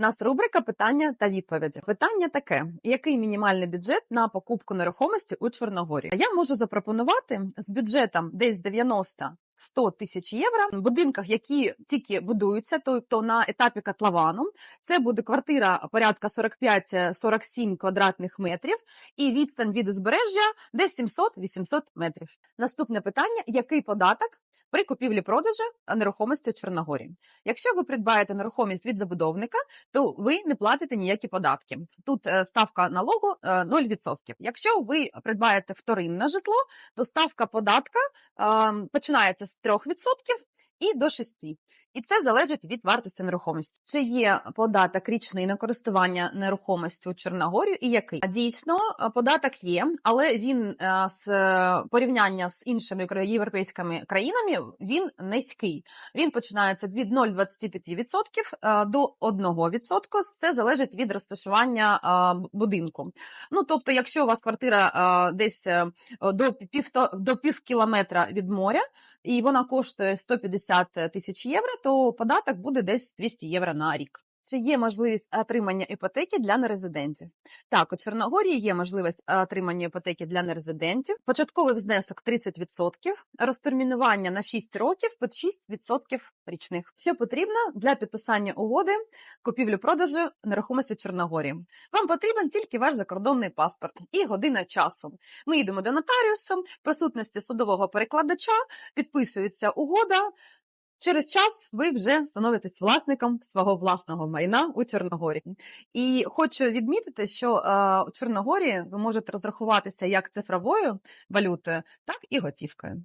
У нас рубрика питання та відповіді. Питання таке: який мінімальний бюджет на покупку нерухомості у Чорногорії? Я можу запропонувати з бюджетом десь 90 100 тисяч євро в будинках, які тільки будуються, тобто на етапі котловану. Це буде квартира порядка 45-47 квадратних метрів і відстань від узбережжя десь 700-800 метрів. Наступне питання: який податок при купівлі-продажі нерухомості у Чорногорії? Якщо ви придбаєте нерухомість від забудовника, то ви не платите ніякі податки. Тут е, ставка налогу е, 0%. Якщо ви придбаєте вторинне житло, то ставка податка е, починається з 3% і до 6%. І це залежить від вартості нерухомості. Чи є податок річний на користування нерухомістю Чорногорію і який? Дійсно, е, податок є, але він е, з е, порівняння з іншими європейськими країнами він низький. Він починається від 0,25% е, до 1%. Це залежить від розташування будинку. Ну тобто, якщо у вас квартира десь до пів до пів кілометра від моря, і вона коштує 150 тисяч євро, то податок буде десь 200 євро на рік. Чи є можливість отримання іпотеки для нерезидентів? Так, у Чорногорії є можливість отримання іпотеки для нерезидентів. Початковий внесок 30%, розтермінування на 6 років під 6% річних. Що потрібно для підписання угоди купівлю-продажу нерухомості в Чорногорії? Вам потрібен тільки ваш закордонний паспорт і година часу. Ми йдемо до нотаріуса, в присутності судового перекладача, підписується угода. Через час ви вже становитесь власником свого власного майна у Чорногорії. І хочу відмітити, що е, у Чорногорії ви можете розрахуватися як цифровою валютою, так і готівкою.